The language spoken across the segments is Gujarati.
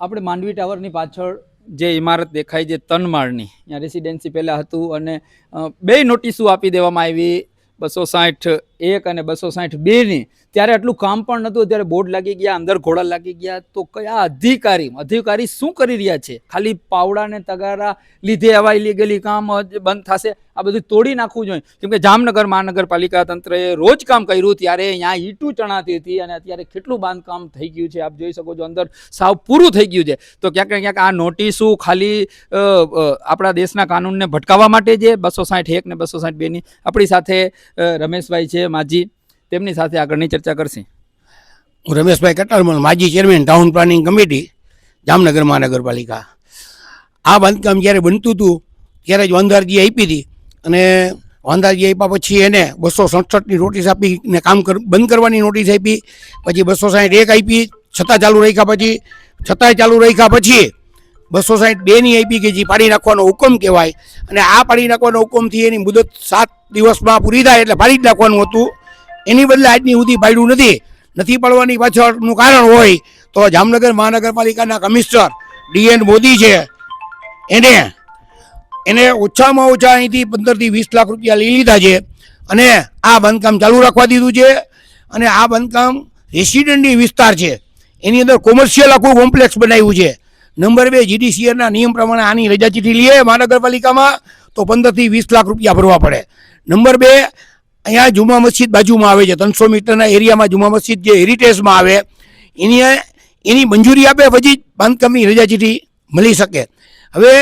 આપણે માંડવી ટાવરની પાછળ જે ઇમારત દેખાય છે તનમાળની, ત્યાં રેસિડેન્સી પહેલાં હતું અને બે નોટિસો આપી દેવામાં આવી, બસો સાઠ એક અને બસો સાઠ બેની, ત્યારે આટલું કામ પણ નહોતું, ત્યારે બોર્ડ લાગી ગયા, અંદર ઘોડા લાગી ગયા. તો કયા અધિકારી અધિકારી શું કરી રહ્યા છે? ખાલી પાવડાને તગારા લીધે આવા ઇલીગલી કામ જ બંધ થશે? આ બધું તોડી નાખવું જોઈએ. કેમ કે જામનગર, મહાનગરપાલિકા તંત્રએ રોજ કામ કર્યું, ત્યારે અહીંયા ઈટું ચણાતી હતી અને અત્યારે કેટલું બાંધકામ થઈ ગયું છે? આપ જોઈ શકો છો, અંદર સાવ પૂરું થઈ ગયું છે. તો ક્યાંક ક્યાંક આ નોટિસો ખાલી આપણા દેશના કાનૂનને ભટકાવવા માટે જે બસો સાઠ એક ને બસો સાઠ બેની. આપણી સાથે રમેશભાઈ છે માજી, તેમની સાથે આગળની ચર્ચા કરશે. હું રમેશભાઈ કટારમલ, માજી chairman town planning committee Jamnagar મહાનગરપાલિકા. આ બાંધકામ જ્યારે બનતું હતું, ત્યારે જ વાંધારજી આપી હતી અને વાંધારજી આપ્યા પછી એને બસો સડસઠની નોટિસ આપી ને કામ કર, બંધ કરવાની નોટિસ આપી, પછી બસો સાઠ એક આપી, છતાં ચાલુ રાખ્યા પછી, છતાંય ચાલુ રાખ્યા પછી બસો સાઠ બેની આપી કે જે પાડી નાખવાનો હુકમ કહેવાય અને આ પાડી નાખવાનો હુકમથી એની મુદત સાત દિવસમાં પૂરી થાય એટલે ભાડી જ નાખવાનું હતું. એની બદલે આજની સુધી પાડ્યું નથી. નથી પાડવાની પાછળનું કારણ હોય તો જામનગર મહાનગરપાલિકાના કમિશનર ડીએન મોદી છે. એને એને ઓછામાં ઓછા અહીંથી પંદરથી વીસ લાખ રૂપિયા લઈ લીધા છે અને આ બાંધકામ ચાલુ રાખવા દીધું છે અને આ બાંધકામ રેસિડેન્ટની વિસ્તાર છે. એની અંદર કોમર્શિયલ આખું કોમ્પ્લેક્સ બનાવ્યું છે. નંબર બે જીડીસીઆરના નિયમ પ્રમાણે આની રજા ચીઠી લઈએ મહાનગરપાલિકામાં તો પંદરથી વીસ લાખ રૂપિયા ભરવા પડે. નંબર બે, અહીંયા જુમા મસ્જિદ બાજુમાં આવે છે. ત્રણસો મીટરના એરિયામાં જુમા મસ્જિદ જે હેરિટેજમાં આવે, એની એની મંજૂરી આપે પછી જ બાંધકામની રજા ચીઠી મળી શકે. હવે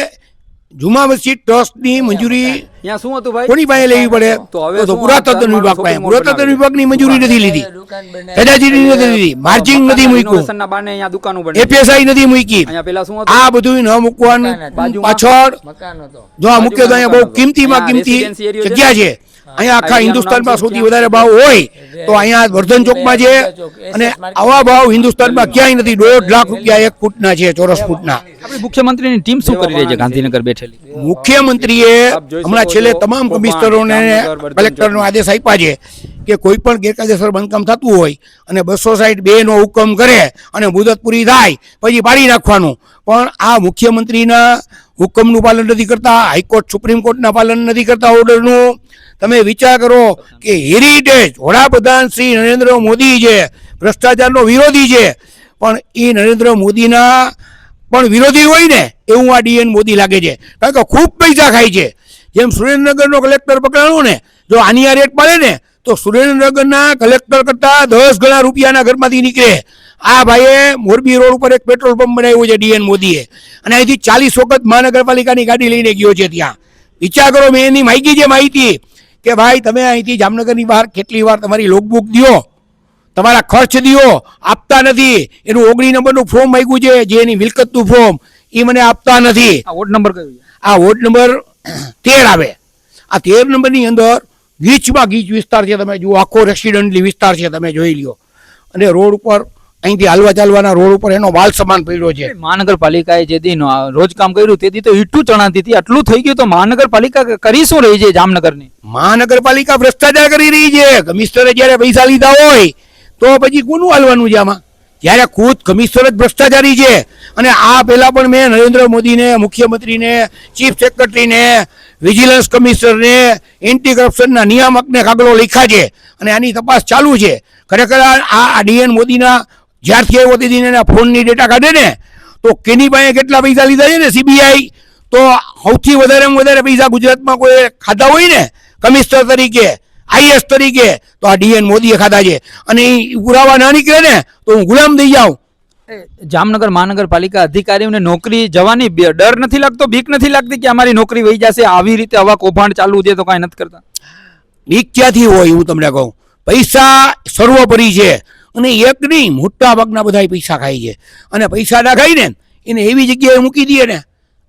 જુમા મસ્જિદ ટ્રસ્ટની મંજૂરી ત્યાં શું હતું ભાઈ? કોની પાસે લેવી પડે? તો પુરાતત્વ વિભાગ પાસે. પુરાતત્વ? વિભાગની મંજૂરી નથી લીધી. ચીઠી નથી લીધી. માર્જિંગ નથી મૂક્યું. ના બાને અહીંયા દુકાનો બની એપીએસઆઈ નથી મૂકી. અહીંયા પેલા શું હતું? આ બધું ન મૂકવાનું. પાછળ મકાન હતો. જો આ મૂક્યો તો અહીંયા બહુ. કિંમતીમાં કિંમતી? જગ્યા છે. અહીંયા આખા હિન્દુસ્તાનમાં સૌથી વધારે ભાવ હોય તો અહીંયા વર્ધન ચોકમાં છે. અને આવા ભાવ હિન્દુસ્તાનમાં ક્યાંય નથી. દોઢ લાખ રૂપિયા એક ફૂટના છે ચોરસ ફૂટના. આપણી મુખ્યમંત્રીની ટીમ શું કરી રહી છે. ગાંધીનગર બેઠેલી? મુખ્યમંત્રીએ હમણાં છેલ્લે તમામ કમિશનરોને કલેક્ટરનો આદેશ આપ્યા છે કે કોઈ પણ ગેરકાયદેસર બાંધકામ થતું હોય અને બસો સાઈઠ બેનો હુકમ કરે અને મુદત પૂરી થાય પછી પાડી નાખવાનું. પણ આ મુખ્યમંત્રીના હુકમનું પાલન નથી કરતા હાઈકોર્ટ સુપ્રીમ કોર્ટના પાલન નથી કરતા ઓર્ડરનું તમે વિચાર કરો કે હેરિટેજ વડાપ્રધાન શ્રી નરેન્દ્ર મોદી છે ભ્રષ્ટાચારનો વિરોધી છે. પણ એ નરેન્દ્ર મોદીના પણ વિરોધી હોય ને, એવું આ ડીએન મોદી લાગે છે. કારણ કે ખૂબ પૈસા ખાય છે. જેમ સુરેન્દ્રનગરનો કલેક્ટર પકડાણો ને, જો આની આ રેટ પાડે ને, તો સુરેન્દ્રનગરના કલેક્ટર કરતાં દસ ગણા રૂપિયાના ઘરમાંથી નીકળે. આ ભાઈએ મોરબી રોડ ઉપર એક પેટ્રોલ પંપ બનાવ્યો છે ડીએન મોદીએ. અને અહીંથી ચાલીસ વખત મહાનગરપાલિકાની ગાડી લઈને ગયો છે ત્યાં. વિચાર કરો, મેં એની માહિતી જે માહિતી કે ભાઈ, તમે અહીંથી જામનગરની બહાર કેટલી વાર તમારી લોકબુક દ્યો. તમારા ખર્ચ દિયો આપતા નથી. એનું ઓગણી નંબરનું ફોર્મ માંગ્યું છે જે એની મિલકતનું ફોર્મ એ મને આપતા નથી. આ વોર્ડ નંબર કયો આ વોર્ડ નંબર તેર આવે. આ તેર નંબરની અંદર ગીચમાં ગીચ વિસ્તાર છે તમે જુઓ આખો રેસિડેન્ટલી વિસ્તાર છે તમે જોઈ લ્યો. અને રોડ ઉપર અહીંથી હાલવા ચાલવાના રોડ ઉપર એનો માલ સામાન પડ્યો છે. મહાનગરપાલિકાએ જે દિન રોજ કામ કર્યું તેથી તો ઈટું ચણાતી હતી આટલું થઈ ગયું તો મહાનગરપાલિકા કરી શું રહી છે જામનગરની? મહાનગરપાલિકા ભ્રષ્ટાચાર કરી રહી છે. કમિશનરે જ્યારે પૈસા લીધા હોય તો પછી કોનું હાલવાનું છે આમાં? જ્યારે ખુદ કમિશનર જ ભ્રષ્ટાચારી છે. અને આ પહેલાં પણ મેં નરેન્દ્ર મોદીને, મુખ્યમંત્રીને ચીફ સેક્રેટરીને વિજિલન્સ કમિશનરને એન્ટી કરપ્શનના નિયામકને કાગળો લખ્યા છે. અને આની તપાસ ચાલુ છે. ખરેખર આ ડીએન મોદીના જ્યારથી આવ્યો તેથી એના ફોનની ડેટા કાઢે ને, તો કેની પાસે કેટલા પૈસા લીધા છે ને સીબીઆઈ તો સૌથી વધારેમાં વધારે પૈસા ગુજરાતમાં કોઈ ખાધા હોય ને કમિશનર તરીકે આઈએસ તરીકે. તો આ ડીએન મોદીએ ખાધા છે. અને એ ઉરાવા ના નીકળે ને તો હું ગુલામ થઈ જાઉં. જામનગર મહાનગરપાલિકા અધિકારીઓને નોકરી જવાની ડર નથી લાગતો બીક નથી લાગતી કે અમારી નોકરી વહી જશે આવી રીતે આવા કૌભાંડ ચાલુ છે તો કાંઈ નથી કરતા? બીક ક્યાંથી હોય હું તમને કહું. પૈસા સર્વોપરી છે. અને એક નહીં મોટા ભાગના બધા પૈસા ખાય છે. અને પૈસા ના ખાઈને એને એવી જગ્યાએ મૂકી દઈએ ને.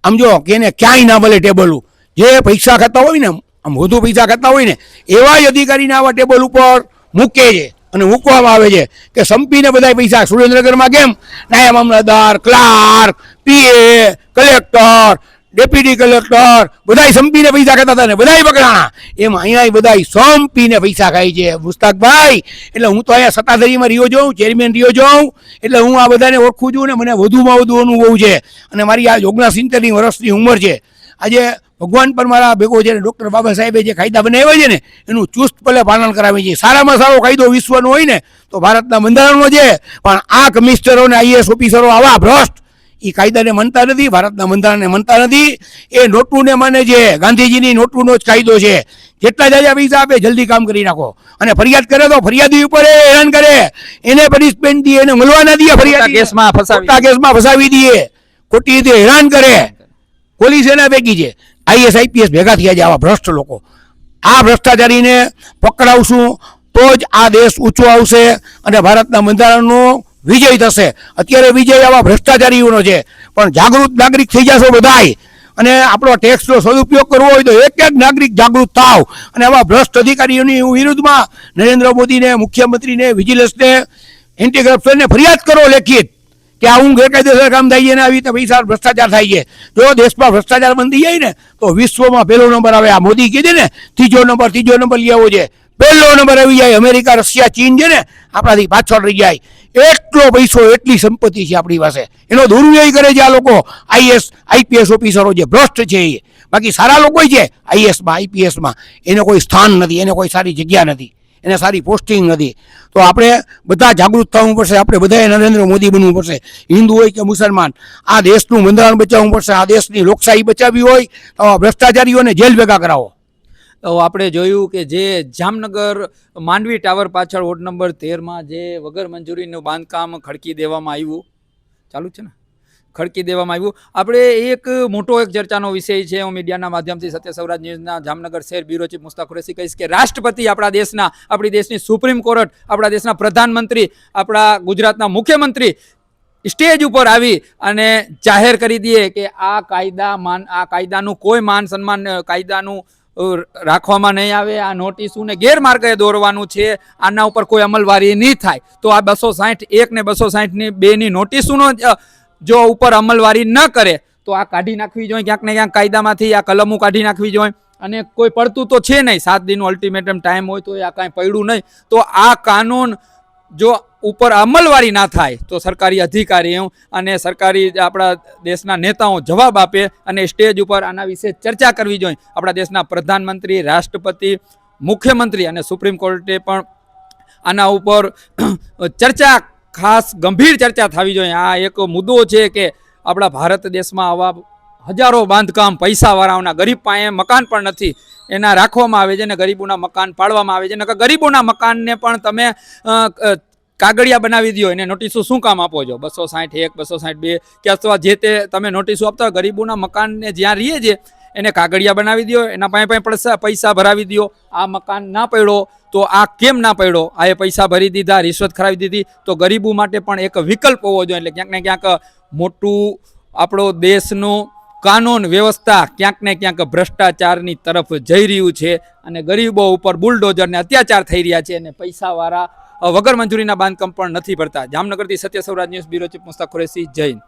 આમ જો કે એને ક્યાંય ના મળે ટેબલ જે પૈસા ખાતા હોય ને આમ વધુ પૈસા ખાતા હોય ને એવા જ અધિકારીને આવા ટેબલ ઉપર મૂકે છે અને મૂકવામાં આવે છે કે સંપીને બધા પૈસા સુરેન્દ્રનગરમાં કેમ? નાયબ મામલતદાર clerk, PA, collector, deputy collector, બધાય સંપીને પૈસા ખાતા હતા ને, બધાય પકડાણા. એમ અહીંયા બધાય સંપીને પૈસા ખાય છે. મુસ્તાકભાઈ, એટલે હું તો અહીંયા સત્તાધારીમાં રહ્યો જાઉં ચેરમેન રહ્યો જાઉં એટલે હું આ બધાને ઓળખું છું ને, મને વધુમાં વધુ અનુભવ છે. અને મારી આ ઓગણસિત્તેરની વર્ષની ઉંમર છે. આજે ભગવાન પણ મારા ભેગો છે ડૉક્ટર બાબા સાહેબે જે કાયદા બનાવ્યા છે ને એનું ચુસ્તપણે પાલન કરાવે છે. સારામાં સારો કાયદો વિશ્વનો હોય ને તો ભારતના બંધારણનો છે. પણ આ કમિશનરો ને આઈએએસ ઓફિસરો આવા ભ્રષ્ટ. એ કાયદાને માનતા નથી ભારતના બંધારણને માનતા નથી. એ નોટુને માને છે. ગાંધીજીની નોટુનો જ કાયદો છે. જેટલા જાજા પૈસા આપે જલ્દી કામ કરી નાખો. અને ફરિયાદ કરે તો ફરિયાદી ઉપર હેરાન કરે. એને પનિશમેન્ટ દે એને મળવા ના દે ફરિયાદ. કેસમાં ફસાવી. કેસમાં ફસાવી દઈએ. ખોટી રીતે હેરાન કરે. પોલીસ એના ભેગી છે. આઈએસ, આઈપીએસ ભેગા થયા છે આવા ભ્રષ્ટ લોકો. આ ભ્રષ્ટાચારીને પકડાવશું તો જ આ દેશ ઊંચો આવશે અને ભારતના બંધારણનો વિજય થશે. અત્યારે વિજય આવા ભ્રષ્ટાચારીઓનો છે. પણ જાગૃત નાગરિક થઈ જશો બધાય. અને આપણો ટેક્સનો સદુપયોગ કરવો હોય તો એક એક નાગરિક જાગૃત થાવ. અને આવા ભ્રષ્ટ અધિકારીઓની વિરુદ્ધમાં નરેન્દ્ર મોદીને, મુખ્યમંત્રીને, વિજિલન્સને એન્ટી કરપ્શનને ફરિયાદ કરો લેખિત. કે આ હું ગેરકાયદેસર કામ થાય છે ને આવી રીતે પૈસા ભ્રષ્ટાચાર થાય છે. જો દેશમાં ભ્રષ્ટાચાર બંધી જાય ને, તો વિશ્વમાં પહેલો નંબર આવે. આ મોદી કીધે ને, ત્રીજો નંબર ત્રીજો નંબર આવવો છે. પહેલો નંબર આવી જાય. અમેરિકા, રશિયા, ચીન છે ને, આપણાથી પાછળ રહી જાય. એટલો પૈસો, એટલી સંપત્તિ છે આપણી પાસે. એનો દુરુપયોગ કરે છે આ લોકો. આઈએસ, આઈપીએસ ઓફિસરો જે ભ્રષ્ટ છે એ. બાકી સારા લોકો છે આઈએસમાં, આઈપીએસમાં. એને કોઈ સ્થાન નથી, એને કોઈ સારી જગ્યા નથી. એને સારી પોસ્ટિંગ નથી. તો આપણે બધા જાગૃત થવું પડશે. આપણે બધાએ નરેન્દ્ર મોદી બનવું પડશે. હિન્દુ હોય કે મુસલમાન, આ દેશનું બંધારણ બચાવવું પડશે. આ દેશની લોકશાહી બચાવવી હોય તો ભ્રષ્ટાચારીઓને જેલ ભેગા કરાવો. તો આપણે જોયું કે જે જામનગર માંડવી ટાવર પાછળ વોર્ડ નંબર તેરમાં જે વગર મંજૂરીનું બાંધકામ ખડકી દેવામાં આવ્યું. ચાલુ છે ને? ખડકી દેવામાં આવ્યું. આપણે એક મોટો એક ચર્ચાનો વિષય છે. હું મીડિયાના માધ્યમથી સત્ય સૌરાજ ન્યૂઝના જામનગર શહેર બ્યુરો ચીફ મુસ્તાક કહીશ કે રાષ્ટ્રપતિ આપણા દેશના, આપણી દેશની સુપ્રીમ કોર્ટ, આપણા દેશના પ્રધાનમંત્રી, આપણા ગુજરાતના મુખ્યમંત્રી સ્ટેજ ઉપર આવી અને જાહેર કરી દઈએ કે આ કાયદા માન, આ કાયદાનું કોઈ માન સન્માન કાયદાનું રાખવામાં નહીં આવે. આ નોટિસોને ગેરમાર્ગે દોરવાનું છે. આના ઉપર કોઈ અમલવારી નહીં થાય. તો આ બસો સાહીઠ એક ને બસો સાહીઠની બેની નોટિસોનો જ, ઉપર અમલવારી ન કરે તો આ કાઢી નાખવી જોઈએ ક્યાંક ને ક્યાંક કાયદામાંથી આ કલમો કાઢી નાખવી જોઈએ. અને કોઈ પડતું તો છે નહીં સાત દિનનું અલ્ટિમેટમ ટાઈમ હોય તો આ કાંઈ પડ્યું નહીં. તો આ કાનૂન જો ઉપર અમલવારી ના થાય તો સરકારી અધિકારીઓ અને સરકારી આપણા દેશના નેતાઓ જવાબ આપે અને સ્ટેજ ઉપર આના વિશે ચર્ચા કરવી જોઈએ. આપણા દેશના પ્રધાનમંત્રી રાષ્ટ્રપતિ મુખ્યમંત્રી અને સુપ્રીમ કોર્ટે પણ આના ઉપર ચર્ચા ખાસ ગંભીર ચર્ચા થવી જોઈએ. આ એક મુદ્દો છે કે આપણા ભારત દેશમાં આવા હજારો બાંધકામ પૈસાવાળાઓના ગરીબ પાસે મકાન પણ નથી. એના રાખવામાં આવે છે અને ગરીબોના મકાન પાડવામાં આવે છે. નકર ગરીબોના મકાનને પણ તમે કાગળિયા બનાવી દો એને નોટિસો શું કામ આપો છો? બસો સાઠ એક, બસો સાઠ બે. કે અથવા જે તે તમે નોટિસો આપતા હોય ગરીબોના મકાનને જ્યાં રહીએ છે એને કાગળિયા બનાવી દો એના પાસે પણ પૈસા ભરાવી દો આ મકાન ના પડ્યો, તો આ કેમ ના પડ્યો? આ એ પૈસા ભરી દીધા, રિશ્વત ખરાવી દીધી. તો ગરીબો માટે પણ એક વિકલ્પ હોવો જોઈએ, એટલે ક્યાંક ને ક્યાંક મોટું આપણો દેશનું કાનૂન વ્યવસ્થા ક્યાંક ને ક્યાંક ભ્રષ્ટાચારની તરફ જઈ રહ્યું છે અને ગરીબો ઉપર બુલડોઝરને અત્યાચાર થઈ રહ્યા છે અને પૈસાવાળા વગર મંજૂરીના બાંધકામ પણ નથી ભરતા. જામનગરથી Satya Sauraj news, bureau chief Mustaq Qureshi Jain